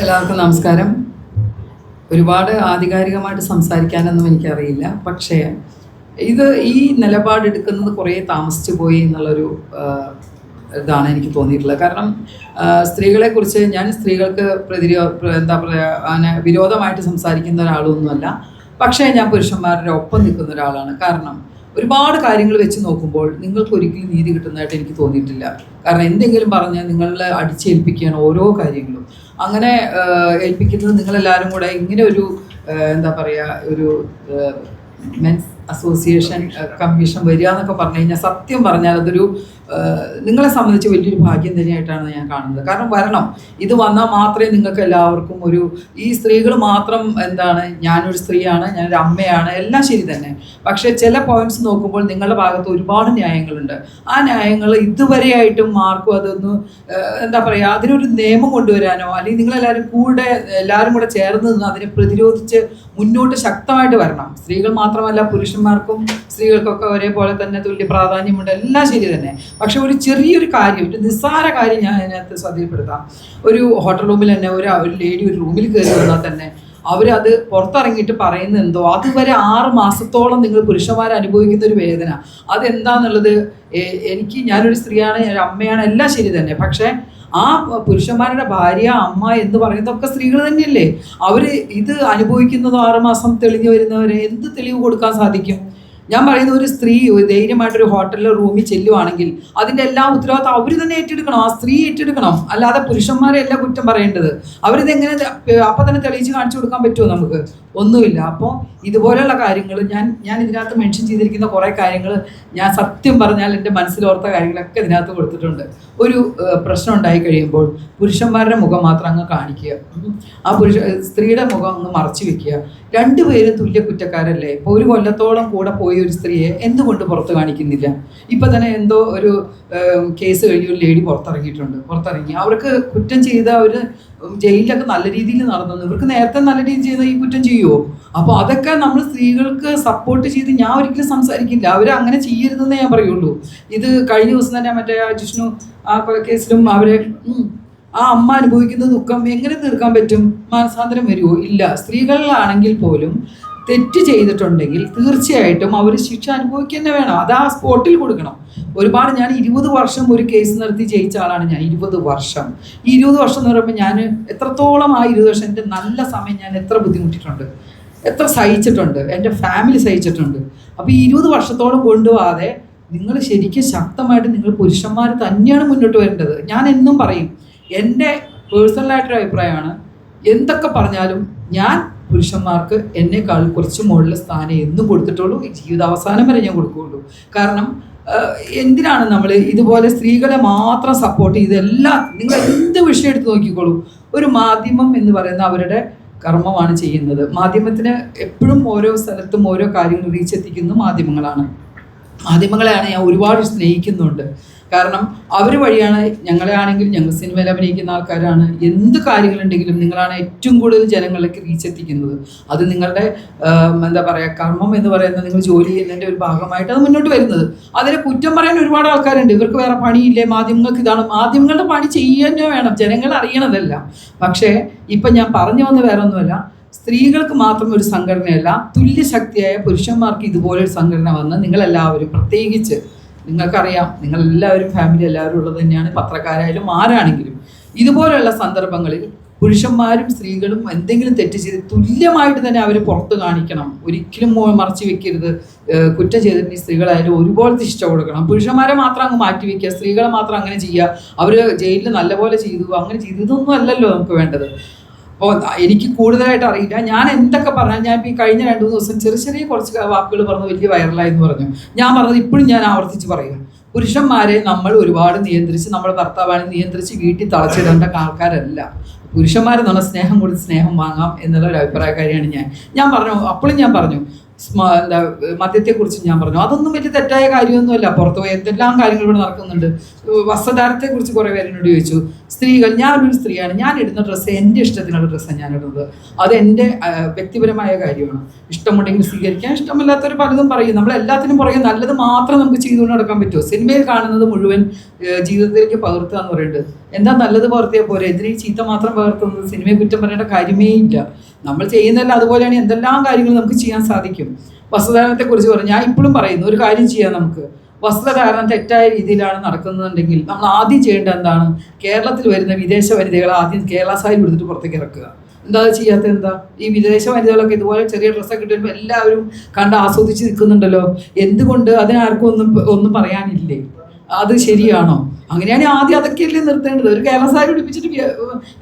എല്ലാവർക്കും നമസ്കാരം. ഒരുപാട് ആധികാരികമായിട്ട് സംസാരിക്കാനൊന്നും എനിക്കറിയില്ല. പക്ഷേ ഇത് ഈ നിലപാടെടുക്കുന്നത് കുറേ താമസിച്ചു പോയി എന്നുള്ളൊരു ഇതാണ് എനിക്ക് തോന്നിയിട്ടുള്ളത്. കാരണം സ്ത്രീകളെ സ്ത്രീകളെക്കുറിച്ച് ഞാൻ സ്ത്രീകൾക്ക് പ്രതിരോ എന്താ പറയുക അങ്ങനെ വിരോധമായിട്ട് സംസാരിക്കുന്ന ഒരാളൊന്നുമല്ല. പക്ഷേ ഞാൻ പുരുഷന്മാരുടെ ഒപ്പം നിൽക്കുന്ന ഒരാളാണ്. കാരണം ഒരുപാട് കാര്യങ്ങൾ വെച്ച് നോക്കുമ്പോൾ നിങ്ങൾക്ക് ഒരിക്കലും നീതി കിട്ടുന്നതായിട്ട് എനിക്ക് തോന്നിയിട്ടില്ല. കാരണം എന്തെങ്കിലും പറഞ്ഞാൽ നിങ്ങളെ അടിച്ചേൽപ്പിക്കുകയാണ് ഓരോ കാര്യങ്ങളും. അങ്ങനെ ഏൽപ്പിക്കുന്നത് നിങ്ങൾ എല്ലാവരും കൂടെ ഇങ്ങനെ ഒരു എന്താ പറയുക ഒരു മെൻസ് അസോസിയേഷൻ കമ്മീഷൻ വരിക എന്നൊക്കെ പറഞ്ഞു കഴിഞ്ഞാൽ സത്യം പറഞ്ഞാൽ അതൊരു നിങ്ങളെ സംബന്ധിച്ച് വലിയൊരു ഭാഗ്യം തന്നെയായിട്ടാണ് ഞാൻ കാണുന്നത്. കാരണം വരണം. ഇത് വന്നാൽ മാത്രമേ നിങ്ങൾക്ക് എല്ലാവർക്കും ഒരു ഈ സ്ത്രീകൾ മാത്രം എന്താണ് ഞാനൊരു സ്ത്രീയാണ് ഞാനൊരു അമ്മയാണ് എല്ലാം ശരി തന്നെ. പക്ഷേ ചില പോയിന്റ്സ് നോക്കുമ്പോൾ നിങ്ങളുടെ ഭാഗത്ത് ഒരുപാട് ന്യായങ്ങളുണ്ട്. ആ ന്യായങ്ങൾ ഇതുവരെയായിട്ടും ആർക്കും അതൊന്ന് എന്താ പറയുക അതിനൊരു നിയമം കൊണ്ടുവരാനോ അല്ലെങ്കിൽ നിങ്ങളെല്ലാവരും കൂടെ എല്ലാവരും കൂടെ ചേർന്ന് നിന്ന് അതിനെ പ്രതിരോധിച്ച് മുന്നോട്ട് ശക്തമായിട്ട് വരണം. സ്ത്രീകൾ മാത്രമല്ല പുരുഷന്മാർക്കും സ്ത്രീകൾക്കൊക്കെ ഒരേപോലെ തന്നെ തുല്യ പ്രാധാന്യമുണ്ട്. എല്ലാം ശരി തന്നെ. പക്ഷെ ഒരു ചെറിയൊരു കാര്യം ഒരു നിസ്സാര കാര്യം ഞാൻ അതിനകത്ത് ശ്രദ്ധയിൽപ്പെടുത്താം. ഒരു ഹോട്ടൽ റൂമിൽ തന്നെ ഒരു ഒരു ലേഡി ഒരു റൂമിൽ കയറി വന്നാൽ തന്നെ അവരത് പുറത്തിറങ്ങിയിട്ട് പറയുന്ന എന്തോ? അതുവരെ ആറ് മാസത്തോളം നിങ്ങൾ പുരുഷന്മാർ അനുഭവിക്കുന്ന ഒരു വേദന. അതെന്താന്നുള്ളത് എനിക്ക് ഞാനൊരു സ്ത്രീയാണ് ഞാൻ അമ്മയാണ് എല്ലാം ശരി തന്നെ. പക്ഷേ ആ പുരുഷന്മാരുടെ ഭാര്യ അമ്മ എന്ന് പറയുന്നതൊക്കെ സ്ത്രീകൾ തന്നെയല്ലേ? അവർ ഇത് അനുഭവിക്കുന്നത് ആറുമാസം തെളിഞ്ഞു വരുന്നവരെ എന്ത് തെളിവ് കൊടുക്കാൻ സാധിക്കും? ഞാൻ പറയുന്ന ഒരു സ്ത്രീ ധൈര്യമായിട്ടൊരു ഹോട്ടലിലോ റൂമിൽ ചെല്ലുവാണെങ്കിൽ അതിന്റെ എല്ലാ ഉത്തരവാദിത്തം അവർ തന്നെ ഏറ്റെടുക്കണം. ആ സ്ത്രീ ഏറ്റെടുക്കണം. അല്ലാതെ പുരുഷന്മാരെ എല്ലാം കുറ്റം പറയേണ്ടത്. അവരിതെങ്ങനെ അപ്പം തന്നെ തെളിയിച്ച് കാണിച്ചു കൊടുക്കാൻ പറ്റുമോ നമുക്ക്? ഒന്നുമില്ല. അപ്പോൾ ഇതുപോലെയുള്ള കാര്യങ്ങൾ ഞാൻ ഞാൻ ഇതിനകത്ത് മെൻഷൻ ചെയ്തിരിക്കുന്ന കുറേ കാര്യങ്ങൾ ഞാൻ സത്യം പറഞ്ഞാൽ എന്റെ മനസ്സിലോർത്ത കാര്യങ്ങളൊക്കെ ഇതിനകത്ത് കൊടുത്തിട്ടുണ്ട്. ഒരു പ്രശ്നം ഉണ്ടായി കഴിയുമ്പോൾ പുരുഷന്മാരുടെ മുഖം മാത്രം അങ്ങ് കാണിക്കുക. ആ പുരുഷ സ്ത്രീയുടെ മുഖം അങ്ങ് മറച്ചു വെക്കുക. രണ്ടുപേരും തുല്യ കുറ്റക്കാരല്ലേ? ഇപ്പോൾ ഒരു കൊല്ലത്തോളം കൂടെ പോയ ഒരു സ്ത്രീയെ എന്തുകൊണ്ട് പുറത്ത് കാണിക്കുന്നില്ല? ഇപ്പം തന്നെ എന്തോ ഒരു കേസ് കഴിഞ്ഞ് ഒരു ലേഡി പുറത്തിറങ്ങിയിട്ടുണ്ട്. പുറത്തിറങ്ങി. അവർക്ക് കുറ്റം ചെയ്ത ഒരു ജയിലിലൊക്കെ നല്ല രീതിയിൽ നടന്നു. ഇവർക്ക് നേരത്തെ നല്ല രീതിയിൽ ചെയ്ത ഈ കുറ്റം ചെയ്യുമോ അപ്പോൾ അതൊക്കെ നമ്മൾ സ്ത്രീകൾക്ക് സപ്പോർട്ട് ചെയ്ത് ഞാൻ ഒരിക്കലും സംസാരിക്കില്ല. അവർ അങ്ങനെ ചെയ്യരുതെന്നേ ഞാൻ പറയുള്ളൂ. ഇത് കഴിഞ്ഞ ദിവസം തന്നെ മറ്റേ ജിഷ്ണു ആ കേസിലും അവരെ ആ അമ്മ അനുഭവിക്കുന്ന ദുഃഖം എങ്ങനെ തീർക്കാൻ പറ്റും? മാനസാന്തരം വരുമോ ഇല്ല. സ്ത്രീകളിലാണെങ്കിൽ പോലും തെറ്റ് ചെയ്തിട്ടുണ്ടെങ്കിൽ തീർച്ചയായിട്ടും അവർ ശിക്ഷ അനുഭവിക്കുക തന്നെ വേണം. അത് ആ സ്പോട്ടിൽ കൊടുക്കണം. ഒരുപാട് ഞാൻ ഇരുപത് വർഷം ഒരു കേസ് നടത്തി ജയിച്ച ആളാണ് ഞാൻ ഇരുപത് വർഷം. ഈ ഇരുപത് വർഷം എന്ന് പറയുമ്പോൾ ഞാൻ എത്രത്തോളം ആ ഇരുപത് വർഷം എന്റെ നല്ല സമയം ഞാൻ എത്ര ബുദ്ധിമുട്ടിയിട്ടുണ്ട്. എത്ര സഹിച്ചിട്ടുണ്ട്. എന്റെ ഫാമിലി സഹിച്ചിട്ടുണ്ട്. അപ്പോൾ ഈ ഇരുപത് വർഷത്തോളം കൊണ്ടുപോകാതെ നിങ്ങൾ ശരിക്കും ശക്തമായിട്ട് നിങ്ങൾ പുരുഷന്മാർ തന്നെയാണ് മുന്നോട്ട് വരേണ്ടത്. ഞാൻ എന്നും പറയും എന്റെ പേഴ്സണലായിട്ടൊരു അഭിപ്രായമാണ് എന്തൊക്കെ പറഞ്ഞാലും ഞാൻ പുരുഷന്മാർക്ക് എന്നെക്കാൾ കുറച്ച് മുകളിലെ സ്ഥാനം എന്നും കൊടുത്തിട്ടുള്ളൂ. ജീവിതാവസാനം വരെ ഞാൻ കൊടുക്കുകയുള്ളൂ. കാരണം എന്തിനാണ് നമ്മൾ ഇതുപോലെ സ്ത്രീകളെ മാത്രം സപ്പോർട്ട് ചെയ്ത് നിങ്ങൾ എന്ത് വിഷയം എടുത്ത് നോക്കിക്കോളൂ. ഒരു മാധ്യമം എന്ന് പറയുന്ന അവരുടെ കർമ്മമാണ് ചെയ്യുന്നത്. മാധ്യമത്തിന് എപ്പോഴും ഓരോ സ്ഥലത്തും ഓരോ കാര്യങ്ങൾ റീച്ച് എത്തിക്കുന്ന മാധ്യമങ്ങളാണ്. മാധ്യമങ്ങളെയാണ് ഞാൻ ഒരുപാട് സ്നേഹിക്കുന്നുണ്ട്. കാരണം അവർ വഴിയാണ് ഞങ്ങളെ ആണെങ്കിലും ഞങ്ങൾ സിനിമയിൽ അഭിനയിക്കുന്ന ആൾക്കാരാണ്. എന്ത് കാര്യങ്ങളുണ്ടെങ്കിലും നിങ്ങളാണ് ഏറ്റവും കൂടുതൽ ജനങ്ങളിലേക്ക് റീച്ച് എത്തിക്കുന്നത്. അത് നിങ്ങളുടെ എന്താ പറയുക കർമ്മം എന്ന് പറയുന്നത് നിങ്ങൾ ജോലി ചെയ്യുന്നതിന്റെ ഒരു ഭാഗമായിട്ട് അത് മുന്നോട്ട് വരുന്നത്. അതിനെ കുറ്റം പറയാൻ ഒരുപാട് ആൾക്കാരുണ്ട്. ഇവർക്ക് വേറെ പണിയില്ലേ? മാധ്യമങ്ങൾക്ക് ഇതാണ്. മാധ്യമങ്ങളുടെ പണി ചെയ്യാനോ വേണം. ജനങ്ങൾ അറിയണതല്ല. പക്ഷേ ഇപ്പം ഞാൻ പറഞ്ഞു വന്ന വേറെ ഒന്നുമല്ല സ്ത്രീകൾക്ക് മാത്രം ഒരു സംഘടനയല്ല. തുല്യശക്തിയായ പുരുഷന്മാർക്ക് ഇതുപോലെ ഒരു സംഘടന വന്ന് നിങ്ങളെല്ലാവരും പ്രത്യേകിച്ച് നിങ്ങൾക്കറിയാം നിങ്ങൾ എല്ലാവരും ഫാമിലി എല്ലാവരും ഉള്ളത് തന്നെയാണ് പത്രക്കാരായാലും ആരാണെങ്കിലും. ഇതുപോലെയുള്ള സന്ദർഭങ്ങളിൽ പുരുഷന്മാരും സ്ത്രീകളും എന്തെങ്കിലും തെറ്റ് ചെയ്ത് തുല്യമായിട്ട് തന്നെ അവർ പുറത്ത് കാണിക്കണം. ഒരിക്കലും മറച്ചു വെക്കരുത്. കുറ്റം ചെയ്തിട്ട് സ്ത്രീകളായാലും ഒരുപോലെ ശിക്ഷ കൊടുക്കണം. പുരുഷന്മാരെ മാത്രം അങ്ങ് മാറ്റി വെക്കുക സ്ത്രീകളെ മാത്രം അങ്ങനെ ചെയ്യുക. അവർ ജയിലിൽ നല്ലപോലെ ചെയ്തു അങ്ങനെ ചെയ്തു. ഇതൊന്നും അല്ലല്ലോ നമുക്ക് വേണ്ടത്. അപ്പോൾ എനിക്ക് കൂടുതലായിട്ട് അറിയില്ല. ഞാൻ എന്തൊക്കെ പറഞ്ഞാൽ ഞാൻ ഈ കഴിഞ്ഞ രണ്ട് മൂന്ന് ദിവസം ചെറിയ ചെറിയ കുറച്ച് വാക്കുകൾ പറഞ്ഞ് വലിയ വൈറലായി എന്ന് പറഞ്ഞു. ഞാൻ പറഞ്ഞത് ഇപ്പോഴും ഞാൻ ആവർത്തിച്ച് പറയുക. പുരുഷന്മാരെ നമ്മൾ ഒരുപാട് നിയന്ത്രിച്ച് നമ്മൾ ഭർത്താവാണ് നിയന്ത്രിച്ച് വീട്ടിൽ തളച്ചിടേണ്ട ആൾക്കാരല്ല. പുരുഷന്മാരെന്ന് പറഞ്ഞാൽ സ്നേഹം കൊടുത്ത് സ്നേഹം വാങ്ങാം എന്നുള്ള ഒരു അഭിപ്രായക്കാരിയാണ് ഞാൻ. ഞാൻ പറഞ്ഞു അപ്പോഴും ഞാൻ പറഞ്ഞു. എന്താ മദ്യത്തെക്കുറിച്ച് ഞാൻ പറഞ്ഞു. അതൊന്നും വലിയ തെറ്റായ കാര്യമൊന്നുമല്ല. പുറത്ത് പോയി എന്തെല്ലാം കാര്യങ്ങൾ ഇവിടെ നടക്കുന്നുണ്ട്. വസ്ത്രധാരത്തെ കുറിച്ച് കുറേ പേര് എന്നോട് ചോദിച്ചു സ്ത്രീകൾ ഞാനൊരു സ്ത്രീയാണ് ഞാൻ ഇടുന്ന ഡ്രസ്സ് എന്റെ ഇഷ്ടത്തിനുള്ള ഡ്രസ്സാണ് ഞാൻ ഇടുന്നത്. അത് എന്റെ വ്യക്തിപരമായ കാര്യമാണ്. ഇഷ്ടമുണ്ടെങ്കിൽ സ്വീകരിക്കാൻ ഇഷ്ടമല്ലാത്തവർ പലതും പറയും. നമ്മൾ എല്ലാത്തിനും പുറകെ നല്ലത് മാത്രം നമുക്ക് ചെയ്തുകൊണ്ട് നടക്കാൻ പറ്റുമോ? സിനിമയിൽ കാണുന്നത് മുഴുവൻ ജീവിതത്തിലേക്ക് പകർത്തുക എന്ന് പറയുന്നത് എന്താ നല്ലത് പകർത്തിയാൽ പോരെ? എന്തിനീ ചീത്ത മാത്രം പകർത്തുന്നത്? സിനിമയെ കുറ്റം പറയേണ്ട കാര്യമേ ഇല്ല. നമ്മൾ ചെയ്യുന്നതല്ല അതുപോലെയാണ് എന്തെല്ലാം കാര്യങ്ങളും നമുക്ക് ചെയ്യാൻ സാധിക്കും. വസ്ത്രധാരണത്തെ കുറിച്ച് പറഞ്ഞു. ഞാൻ ഇപ്പോഴും പറയുന്നു ഒരു കാര്യം ചെയ്യാം നമുക്ക്. വസ്ത്രധാരണം തെറ്റായ രീതിയിലാണ് നടക്കുന്നുണ്ടെങ്കിൽ നമ്മൾ ആദ്യം ചെയ്യേണ്ടത് എന്താണ്? കേരളത്തിൽ വരുന്ന വിദേശ വനിതകളെ ആദ്യം കേരള സാരി കൊടുത്തിട്ട് പുറത്തേക്ക് ഇറക്കുക. എന്താ ചെയ്യാത്തത് എന്താ? ഈ വിദേശ വനിതകളൊക്കെ ഇതുപോലെ ചെറിയ ഡ്രസ്സൊക്കെ ഇട്ട് എല്ലാവരും കണ്ട് ആസ്വദിച്ച് നിൽക്കുന്നുണ്ടല്ലോ. എന്തുകൊണ്ട് അതിനാർക്കും ഒന്നും ഒന്നും പറയാനില്ലേ? അത് ശരിയാണോ? അങ്ങനെയാണ് ആദ്യം അതൊക്കെയല്ലേ നിർത്തേണ്ടത്. ഒരു കേരള സാരി പിടിപ്പിച്ചിട്ട്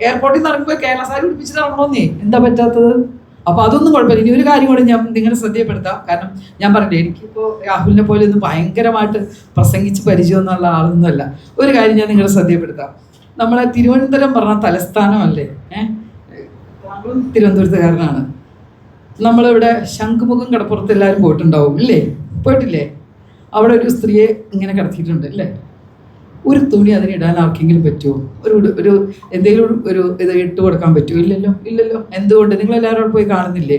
എയർപോർട്ടിൽ നിന്ന് ഇറങ്ങുമ്പോൾ കേരള സാരി പിടിപ്പിച്ചിട്ട് ഇറങ്ങണമെന്നേ എന്താ പറ്റാത്തത്? അപ്പോൾ അതൊന്നും കുഴപ്പമില്ല. ഇനി ഒരു കാര്യം കൂടെ ഞാൻ നിങ്ങളെ ശ്രദ്ധയപ്പെടുത്താം കാരണം ഞാൻ പറഞ്ഞില്ലേ എനിക്കിപ്പോൾ രാഹുലിനെ പോലെ ഒന്ന് ഭയങ്കരമായിട്ട് പ്രസംഗിച്ച് പരിചയമൊന്നുള്ള ആളൊന്നുമല്ല. ഒരു കാര്യം ഞാൻ നിങ്ങളെ ശ്രദ്ധയപ്പെടുത്താം നമ്മളെ തിരുവനന്തപുരം പറഞ്ഞ തലസ്ഥാനമല്ലേ? ഏഹ് തിരുവനന്തപുരത്തുകാരനാണ്. നമ്മളിവിടെ ശംഖുമുഖം കടപ്പുറത്ത് എല്ലാവരും പോയിട്ടുണ്ടാവും ഇല്ലേ? പോയിട്ടില്ലേ? അവിടെ ഒരു സ്ത്രീയെ ഇങ്ങനെ കിടത്തിയിട്ടുണ്ട് അല്ലേ ഒരു തുണി അതിന് ഇടാൻ ആർക്കെങ്കിലും പറ്റുമോ ഒരു ഒരു എന്തെങ്കിലും ഒരു- ഇത് ഇട്ട് കൊടുക്കാൻ പറ്റുമോ ഇല്ലല്ലോ ഇല്ലല്ലോ. എന്തുകൊണ്ട്? നിങ്ങൾ എല്ലാവരും പോയി കാണുന്നില്ലേ?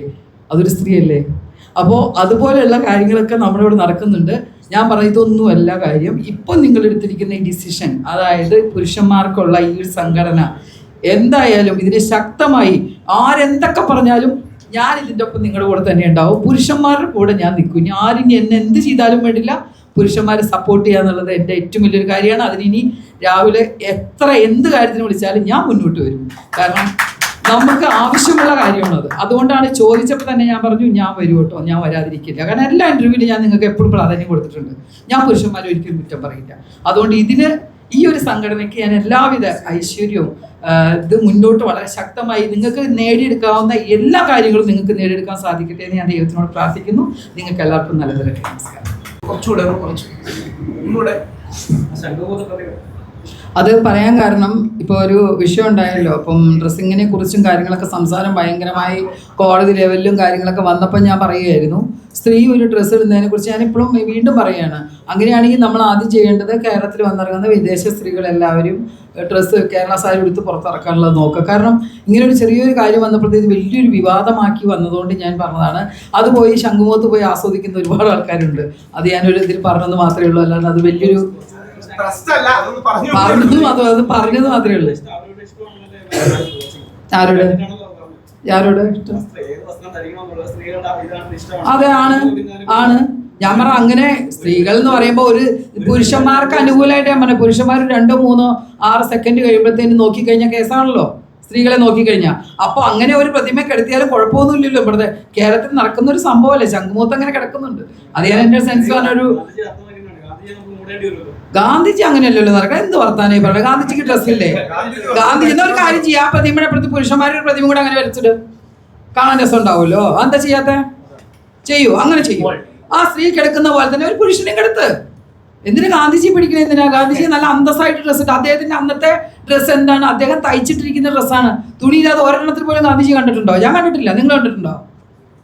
അതൊരു സ്ത്രീയല്ലേ? അപ്പോൾ അതുപോലെയുള്ള കാര്യങ്ങളൊക്കെ നമ്മുടെ ഇവിടെ നടക്കുന്നുണ്ട്. ഞാൻ പറഞ്ഞ ഇതൊന്നുമല്ല കാര്യം. ഇപ്പം നിങ്ങൾ എടുത്തിരിക്കുന്ന ഈ ഡിസിഷൻ അതായത് പുരുഷന്മാർക്കുള്ള ഈ ഒരു സംഘടന എന്തായാലും ഇതിനെ ശക്തമായി ആരെന്തൊക്കെ പറഞ്ഞാലും ഞാൻ ഇതിന്റെ ഒപ്പം നിങ്ങളുടെ കൂടെ തന്നെ ഉണ്ടാവും. പുരുഷന്മാരുടെ കൂടെ ഞാൻ നിൽക്കും. ഇനി ആരും എന്നെ എന്ത് ചെയ്താലും വേണ്ടില്ല. പുരുഷന്മാരെ സപ്പോർട്ട് ചെയ്യുക എന്നുള്ളത് എന്റെ ഏറ്റവും വലിയൊരു കാര്യമാണ്. അതിനി രാവിലെ എത്ര എന്ത് കാര്യത്തിന് വിളിച്ചാലും ഞാൻ മുന്നോട്ട് വരും. കാരണം നമുക്ക് ആവശ്യമുള്ള കാര്യമാണത് അതുകൊണ്ടാണ് ചോദിച്ചപ്പോൾ തന്നെ ഞാൻ പറഞ്ഞു ഞാൻ വരും കേട്ടോ ഞാൻ വരാതിരിക്കില്ല. കാരണം എല്ലാ ഇന്റർവ്യൂവിലും ഞാൻ നിങ്ങൾക്ക് എപ്പോഴും പ്രാധാന്യം കൊടുത്തിട്ടുണ്ട്. ഞാൻ പുരുഷന്മാരെ ഒരിക്കലും കുറ്റം പറയില്ല. അതുകൊണ്ട് ഇതിന് ഈ ഒരു സംഘടനയ്ക്ക് ഞാൻ എല്ലാവിധ ഐശ്വര്യവും ഇത് മുന്നോട്ട് വളരെ ശക്തമായി നിങ്ങൾക്ക് നേടിയെടുക്കാവുന്ന എല്ലാ കാര്യങ്ങളും നിങ്ങൾക്ക് നേടിയെടുക്കാൻ സാധിക്കട്ടെ എന്ന് ഞാൻ ദൈവത്തിനോട് പ്രാർത്ഥിക്കുന്നു. നിങ്ങൾക്ക് എല്ലാവർക്കും നല്ലതിരട്ടെ നമസ്കാരം. കുറച്ചുകൂടെ കുറച്ച്. ഒന്നുകൂടെ അത് പറയാൻ കാരണം ഇപ്പോൾ ഒരു വിഷയം ഉണ്ടായല്ലോ. അപ്പം ഡ്രസ്സിങ്ങിനെ കുറിച്ചും കാര്യങ്ങളൊക്കെ സംസാരം ഭയങ്കരമായി കോടതി ലെവലിലും കാര്യങ്ങളൊക്കെ വന്നപ്പോൾ ഞാൻ പറയുമായിരുന്നു സ്ത്രീ ഒരു ഡ്രസ്സ് ഇടുന്നതിനെ കുറിച്ച് ഞാൻ ഇപ്പോഴും വീണ്ടും പറയുകയാണ് അങ്ങനെയാണെങ്കിൽ നമ്മൾ ആദ്യം ചെയ്യേണ്ടത് കേരളത്തിൽ വന്നിറങ്ങുന്ന വിദേശ സ്ത്രീകൾ എല്ലാവരും ഡ്രസ്സ് കേരള സാരി എടുത്ത് പുറത്തിറക്കാനുള്ളത് നോക്കുക. കാരണം ഇങ്ങനെ ഒരു ചെറിയൊരു കാര്യം വന്നപ്പോഴത്തേക്ക് വലിയൊരു വിവാദമാക്കി വന്നതുകൊണ്ട് ഞാൻ പറഞ്ഞതാണ്. അത് പോയി ശംഖുമുഖത്ത് പോയി ആസ്വദിക്കുന്ന ഒരുപാട് ആൾക്കാരുണ്ട്. അത് ഞാനൊരു ഇതിൽ പറഞ്ഞത് മാത്രമേ ഉള്ളൂ. അല്ലാതെ അത് വലിയൊരു പറഞ്ഞു മാത്രം അത് പറഞ്ഞത് മാത്രമേ ഉള്ളൂ. ആരോട് ആരോട്? ഇഷ്ടം? അതെ ആണ്. ആണ്. ഞാൻ പറഞ്ഞ അങ്ങനെ സ്ത്രീകൾ എന്ന് പറയുമ്പോൾ ഒരു പുരുഷന്മാർക്ക് അനുകൂലമായിട്ട് ഞാൻ പറഞ്ഞു പുരുഷന്മാർ രണ്ടോ മൂന്നോ ആറ് സെക്കൻഡ് കഴിയുമ്പോഴത്തേനും നോക്കിക്കഴിഞ്ഞാൽ കേസാണല്ലോ. സ്ത്രീകളെ നോക്കിക്കഴിഞ്ഞാൽ അപ്പോൾ അങ്ങനെ ഒരു പ്രതിമ കിടത്തിയാലും കുഴപ്പമൊന്നുമില്ലല്ലോ ഇവിടുത്തെ. കേരളത്തിൽ നടക്കുന്ന ഒരു സംഭവമല്ലേ? ശംഖുമുഖത്ത് അങ്ങനെ കിടക്കുന്നുണ്ട്. അത് ഞാൻ എന്റെ സെൻസ് പറഞ്ഞൊരു ഗാന്ധിജി അങ്ങനെയല്ലല്ലോ നടക്കണം. എന്ത് വർത്താനേ പറയുന്നത്? ഗാന്ധിജിക്ക് ഡ്രസ്സില്ലേ ഗാന്ധിജി എന്നാ ഒരു കാര്യം ചെയ്യാം. ആ പ്രതിമയുടെ പ്രതി പുരുഷന്മാരുടെ പ്രതിമ കൂടെ അങ്ങനെ വരച്ചിട്ട് കാണാൻ രസം ഉണ്ടാവുമല്ലോ എന്താ ചെയ്യാത്ത? ചെയ്യൂ. അങ്ങനെ ചെയ്യൂ. ആ സ്ത്രീ കിടക്കുന്ന പോലെ തന്നെ ഒരു പുരുഷനെയും കിടത്ത്. എന്തിനു ഗാന്ധിജി പിടിക്കണേ എന്തിനാ? ഗാന്ധിജി നല്ല അന്തസ്സായിട്ട് ഡ്രസ്സ് ഇട്ട്. അദ്ദേഹത്തിന്റെ അന്നത്തെ ഡ്രസ്സ് എന്താണ്? അദ്ദേഹം തയ്ച്ചിട്ടിരിക്കുന്ന ഡ്രസ്സാണ് തുണിയില്ലാതെ ഒരെണ്ണത്തിൽ പോലും ഗാന്ധിജി കണ്ടിട്ടുണ്ടോ? ഞാൻ കണ്ടിട്ടില്ല. നിങ്ങൾ കണ്ടിട്ടുണ്ടോ?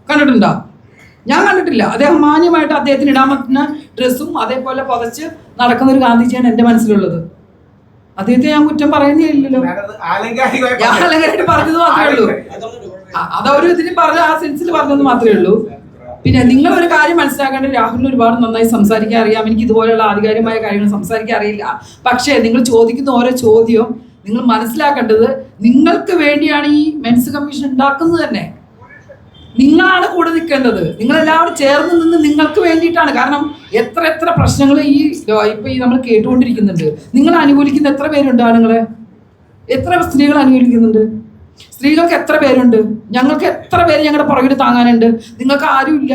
കണ്ടിട്ടുണ്ടോ? ഞാൻ കണ്ടിട്ടില്ല. അദ്ദേഹം മാന്യമായിട്ട് അദ്ദേഹത്തിന് ഇടാൻ പറ്റുന്ന ഡ്രസ്സും അതേപോലെ പുതച്ച് നടക്കുന്ന ഒരു ഗാന്ധിജിയാണ് എന്റെ മനസ്സിലുള്ളത്. അദ്ദേഹത്തെ ഞാൻ കുറ്റം പറയുന്നില്ലല്ലോ. പറഞ്ഞത്. മാത്രമേ ഉള്ളൂ. അതൊരു ഇതിന് പറഞ്ഞ ആ സെൻസിൽ പറഞ്ഞത് മാത്രമേ ഉള്ളൂ. പിന്നെ നിങ്ങൾ ഒരു കാര്യം മനസ്സിലാക്കേണ്ട രാഹുലിന് ഒരുപാട് നന്നായി സംസാരിക്കാൻ അറിയാം. എനിക്ക് ഇതുപോലെയുള്ള ആധികാരികമായ കാര്യങ്ങൾ സംസാരിക്കാൻ അറിയില്ല. പക്ഷേ നിങ്ങൾ ചോദിക്കുന്ന ഓരോ ചോദ്യവും നിങ്ങൾ മനസ്സിലാക്കേണ്ടത് നിങ്ങൾക്ക് വേണ്ടിയാണ് ഈ മെൻസ് കമ്മീഷൻ ഉണ്ടാക്കുന്നത് തന്നെ. നിങ്ങളാണ് കൂടെ നിൽക്കേണ്ടത്. നിങ്ങൾ എല്ലാവരും ചേർന്ന് നിന്ന് നിങ്ങൾക്ക് വേണ്ടിയിട്ടാണ്. കാരണം എത്ര എത്ര പ്രശ്നങ്ങൾ ഈ ഇപ്പൊ ഈ നമ്മൾ കേട്ടുകൊണ്ടിരിക്കുന്നുണ്ട്. നിങ്ങൾ അനുകൂലിക്കുന്ന എത്ര പേരുണ്ട് ആണുങ്ങളെ എത്ര സ്ത്രീകൾ അനുകൂലിക്കുന്നുണ്ട്? സ്ത്രീകൾക്ക് എത്ര പേരുണ്ട്? ഞങ്ങൾക്ക് എത്ര പേര് ഞങ്ങളുടെ പുറകിൽ താങ്ങാനുണ്ട്? നിങ്ങൾക്ക് ആരുമില്ല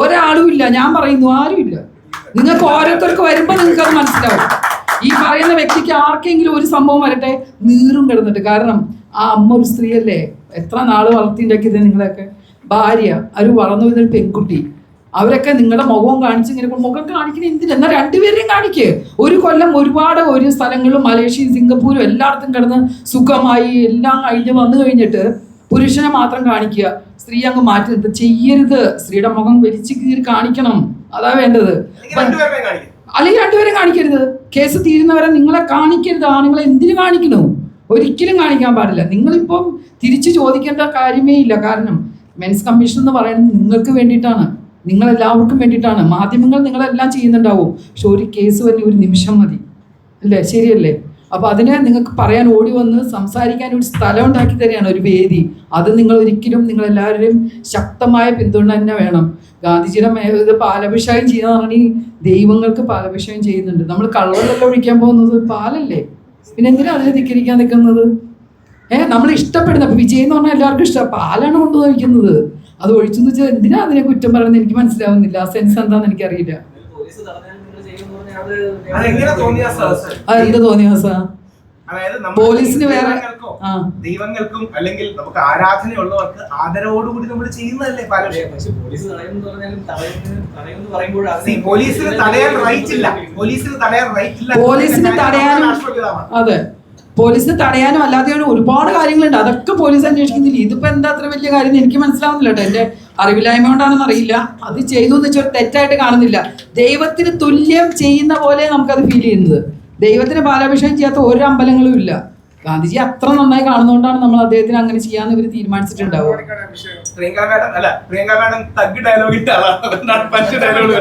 ഒരാളും ഇല്ല. ഞാൻ പറയുന്നു ആരുമില്ല നിങ്ങൾക്ക് ഓരോരുത്തർക്ക് വരുമ്പോൾ നിങ്ങൾക്ക് അത് മനസ്സിലാവും. ഈ പറയുന്ന വ്യക്തിക്ക് ആർക്കെങ്കിലും ഒരു സംഭവം വരട്ടെ? നീറും കിടന്നിട്ട്. കാരണം ആ അമ്മ ഒരു സ്ത്രീയല്ലേ? എത്ര നാൾ വളർത്തിണ്ടാക്കിയത് നിങ്ങളെയൊക്കെ? ഭാര്യ ഒരു വളർന്നു വരുന്നൊരു പെൺകുട്ടി അവരൊക്കെ നിങ്ങളുടെ മുഖവും കാണിച്ച് ഇങ്ങനെ മുഖം കാണിക്കുന്ന എന്തിനാ? എന്നാൽ രണ്ടുപേരെയും കാണിക്ക്. ഒരു കൊല്ലം ഒരുപാട് ഒരു സ്ഥലങ്ങളും മലേഷ്യയും സിംഗപ്പൂരും എല്ലായിടത്തും കിടന്ന് സുഖമായി എല്ലാം കഴിഞ്ഞ് വന്നു കഴിഞ്ഞിട്ട് പുരുഷനെ മാത്രം കാണിക്കുക. സ്ത്രീ അങ്ങ് മാറ്റി നിർത്തുക ചെയ്യരുത്. സ്ത്രീയുടെ മുഖം വലിച്ചു കീറി കാണിക്കണം. അതാ വേണ്ടത്. അല്ലെങ്കിൽ രണ്ടുപേരും കാണിക്കരുത്. കേസ് തീരുന്നവരെ നിങ്ങളെ കാണിക്കരുത്. ആണുങ്ങളെ എന്തിനു കാണിക്കണു ഒരിക്കലും കാണിക്കാൻ പാടില്ല. നിങ്ങളിപ്പം തിരിച്ചു ചോദിക്കേണ്ട കാര്യമേ ഇല്ല. കാരണം മെൻസ് കമ്മീഷൻ എന്ന് പറയുന്നത് നിങ്ങൾക്ക് വേണ്ടിയിട്ടാണ്. നിങ്ങളെല്ലാവർക്കും വേണ്ടിയിട്ടാണ്. മാധ്യമങ്ങൾ നിങ്ങളെല്ലാം ചെയ്യുന്നുണ്ടാവും. പക്ഷെ ഒരു കേസ് വലിയ ഒരു നിമിഷം മതി. അല്ലേ? ശരിയല്ലേ? അപ്പോൾ അതിനെ നിങ്ങൾക്ക് പറയാൻ ഓടി വന്ന് സംസാരിക്കാൻ ഒരു സ്ഥലം ഉണ്ടാക്കി തരികയാണ് ഒരു വേദി. അത് നിങ്ങൾ ഒരിക്കലും നിങ്ങളെല്ലാവരും ശക്തമായ പിന്തുണ തന്നെ വേണം. ഗാന്ധിജിയുടെ ഇത് പാലഭിഷേകം ചെയ്യുന്ന പറഞ്ഞാൽ ദൈവങ്ങൾക്ക് പാലഭിഷേകം ചെയ്യുന്നുണ്ട്. നമ്മൾ കള്ളവെല്ലാം ഒഴിക്കാൻ പോകുന്നത്? പാലല്ലേ? പിന്നെ എന്തിനാ അതിനെ ധിക്കരിക്കാൻ നിൽക്കുന്നത്? ഏഹ് നമ്മൾ ഇഷ്ടപ്പെടുന്ന ഇപ്പൊ വിജയ് എന്ന് പറഞ്ഞാൽ എല്ലാവർക്കും ഇഷ്ടം. പാലാണ് കൊണ്ടു വയ്ക്കുന്നത് അത് ഒഴിച്ചെന്ന് വെച്ചാൽ എന്തിനാ അതിനെ കുറ്റം പറയുന്നത് എനിക്ക് മനസ്സിലാവുന്നില്ല. ആ സെൻസ് എന്താന്ന് എനിക്കറിയില്ല. അതെന്ത് തോന്നിയ സാ അതായത് നമ്മൾ പോലീസിന് വേറെ- ദൈവങ്ങൾക്കോ, അല്ലെങ്കിൽ നമുക്ക് ആരാധനയുള്ളവർക്ക് ആദരവോടുകൂടി നമ്മൾ ചെയ്യുന്നതല്ലേ See, പോലീസിന് തടയാൻ റൈറ്റ് ഇല്ല. പോലീസിന് തടയാൻ റൈറ്റ് ഇല്ല. പോലീസിന് തടയാനും രാഷ്ട്രപിതാവാണ്. അതെ. പോലീസിന് തടയാനും അല്ലാതെ ഒരുപാട് കാര്യങ്ങളുണ്ട്. അതൊക്കെ പോലീസ് അന്വേഷിക്കുന്നില്ല. ഇതിപ്പോ എന്താ അത്ര വലിയ കാര്യം എനിക്ക് മനസ്സിലാവുന്നില്ല കേട്ടോ. എന്റെ അറിവില്ലായ്മ കൊണ്ടാണെന്ന് അറിയില്ല. അത് ചെയ്തു എന്ന് വെച്ചാൽ തെറ്റായിട്ട് കാണുന്നില്ല. ദൈവത്തിന് തുല്യം ചെയ്യുന്ന പോലെ നമുക്കത് ഫീൽ ചെയ്യുന്നത്. ദൈവത്തിന് ബാലാഭിഷേകം ചെയ്യാത്ത ഒരു അമ്പലങ്ങളും ഇല്ല. ഗാന്ധിജി അത്ര നന്നായി കാണുന്നതുകൊണ്ടാണ് നമ്മൾ അദ്ദേഹത്തിന് അങ്ങനെ ചെയ്യാന്ന് ഇവർ തീരുമാനിച്ചിട്ടുണ്ടാവും പ്രിയങ്ക മാഡം അല്ല പ്രിയങ്ക മാഡം തഗ് ഡയലോഗിന്റെ ആളാണ്. ഡയലോഗ്